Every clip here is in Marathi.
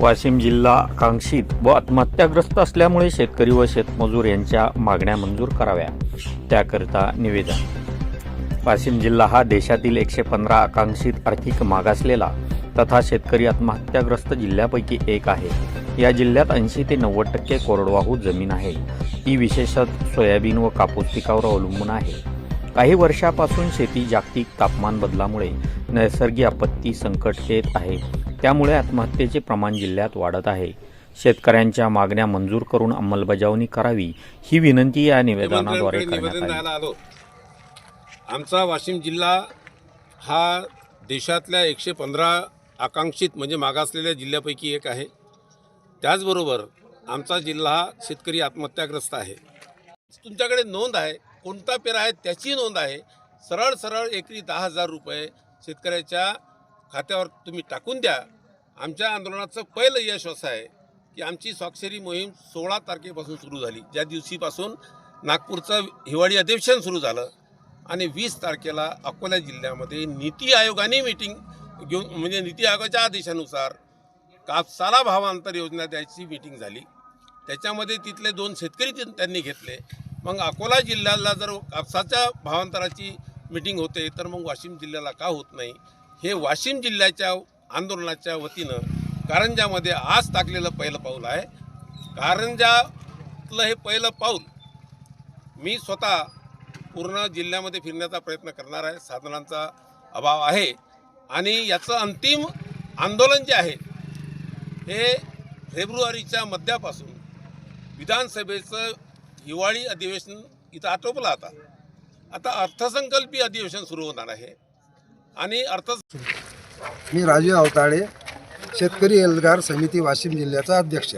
वाशिम जिल्हा आकांक्षित व आत्महत्याग्रस्त असल्यामुळे शेतकरी व शेतमजूर यांच्या मागण्या मंजूर कराव्या त्याकरिता निवेदन. वाशिम जिल्हा हा देशातील एकशे पंधरा आकांक्षित आर्थिक मागासलेला तथा शेतकरी आत्महत्याग्रस्त जिल्ह्यापैकी एक आहे. या जिल्ह्यात ऐंशी ते नव्वद टक्के कोरडवाहू जमीन आहे. ही विशेषत सोयाबीन व कापूस पिकावर अवलंबून आहे. काही वर्षापासून शेती जागतिक तापमान बदलामुळे नैसर्गिक आपत्ती संकट येत आहे. त्यामुळे आत्महत्येचे प्रमाण जिल्ह्यात वाढत आहे. शेतकऱ्यांच्या मागण्या मंजूर करून अंमलबजावणी करावी ही विनंती या निवेदनाद्वारे करण्यात आलो. आमचा वाशिम जिल्हा हा देशातल्या एकशे पंधरा आकांक्षित म्हणजे मागासलेल्या जिल्ह्यापैकी एक आहे. त्याचबरोबर आमचा जिल्हा हा शेतकरी आत्महत्याग्रस्त आहे. तुमच्याकडे नोंद आहे कोणता पेरा आहे त्याची नोंद आहे. सरळ सरळ एकरी दहा हजार रुपये शेतकऱ्याच्या खात्यावर तुम्ही टाकून द्या. आमच्या आंदोलनाचं पहिलं यश असं आहे की आमची स्वाक्षरी मोहीम सोळा तारखेपासून सुरू झाली. ज्या दिवशीपासून नागपूरचं हिवाळी अधिवेशन सुरू झालं आणि वीस तारखेला अकोला जिल्ह्यामध्ये नीती आयोगाने मीटिंग घेऊन म्हणजे नीती आयोगाच्या आदेशानुसार कापसाला भावांतर योजना द्यायची मीटिंग झाली. त्याच्यामध्ये तिथले दोन शेतकरी त्यांनी घेतले. मग अकोला जिल्ह्याला जर कापसाच्या भावांतराची मीटिंग होते तर मग वाशिम जिल्ह्याला का होत नाही? हे वाशिम जिल्ह्याच्या आंदोलनाच्या वतीनं कारंजामध्ये आज टाकलेलं पहिलं पाऊल आहे. कारंजातलं हे पहिलं पाऊल मी स्वतः पूर्ण जिल्ह्यामध्ये फिरण्याचा प्रयत्न करणार आहे. साधनांचा अभाव आहे. आणि याचं अंतिम आंदोलन जे आहे हे फेब्रुवारीच्या मध्यापासून विधानसभेचं हिवाळी अधिवेशन इथं आटोपलं आता. आता अर्थसंकल्पीय अधिवेशन सुरू होणार आहे. आणि अर्थ मी राजू अवताळे शेतकरी एल्गार समिती वाशिम जिल्ह्याचा अध्यक्ष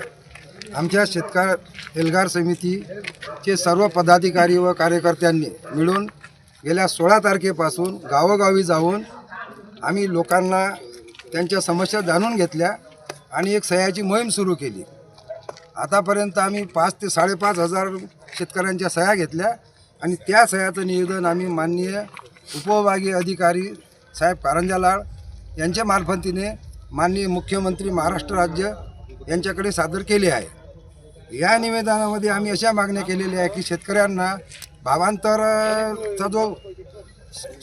आमच्या शेतकार एल्गार समितीचे सर्व पदाधिकारी व कार्यकर्त्यांनी मिळून गेल्या सोळा तारखेपासून गावोगावी जाऊन आम्ही लोकांना त्यांच्या समस्या जाणून घेतल्या आणि एक सह्याची मोहीम सुरू केली. आतापर्यंत आम्ही पाच ते साडेपाच हजार शेतकऱ्यांच्या सह्या घेतल्या. आणि त्या सह्याचं निवेदन आम्ही माननीय उपविभागीय अधिकारी साहेब कारंजालाळ यांच्या मार्फतीने माननीय मुख्यमंत्री महाराष्ट्र राज्य यांच्याकडे सादर केले आहे. या निवेदनामध्ये आम्ही अशा मागण्या केलेल्या आहे की शेतकऱ्यांना भावांतरचा जो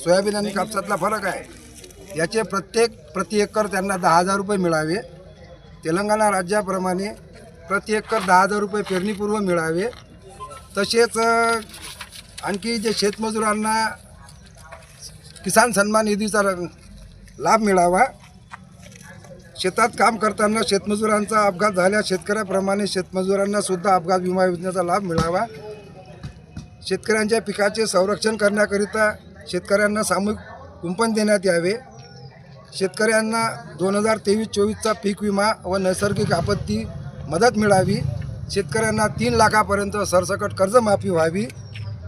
सोयाबीन आणि कापसातला फरक आहे याचे प्रत्येक प्रति एकर त्यांना दहा हजार रुपये मिळावे. तेलंगणा राज्याप्रमाणे प्रति एकर दहा हजार रुपये पेरणीपूर्व मिळावे. तसेच आणखी जे शेतमजुरांना किसान सन्मान निधीचा लाभ मिळावा. शेतात काम करताना शेतमजुरांचा अपघात झाल्यास शेतकऱ्याप्रमाणे शेतमजुरांना सुद्धा अपघात विमा योजनेचा लाभ मिळावा. शेतकऱ्यांच्या पिकाचे संरक्षण करण्याकरिता शेतकऱ्यांना सामूहिक कुंपण देण्यात यावे. शेतकऱ्यांना दोन हजार तेवीस चोवीसचा पीक विमा व नैसर्गिक आपत्ती मदत मिळावी. शेतकऱ्यांना तीन लाखापर्यंत सरसकट कर्जमाफी व्हावी.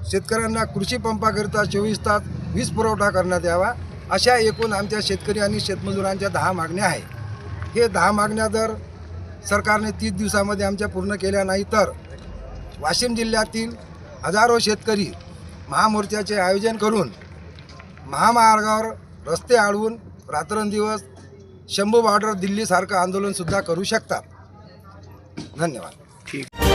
शेतकऱ्यांना कृषी पंपाकरिता चोवीस तास वीज पुरवठा करण्यात यावा अशा एकूण आमच्या शेतकरी आणि शेतमजुरांच्या दहा मागण्या आहे हे दहा मागण्या जर सरकारने तीस दिवसामध्ये आमच्या पूर्ण केल्या नाही तर वाशिम जिल्ह्यातील हजारो शेतकरी महामोर्चाचे आयोजन करून महामार्गावर रस्ते अडवून रात्रंदिवस शंभू बॉर्डर दिल्लीसारखं आंदोलनसुद्धा करू शकतात. धन्यवाद. ठीक.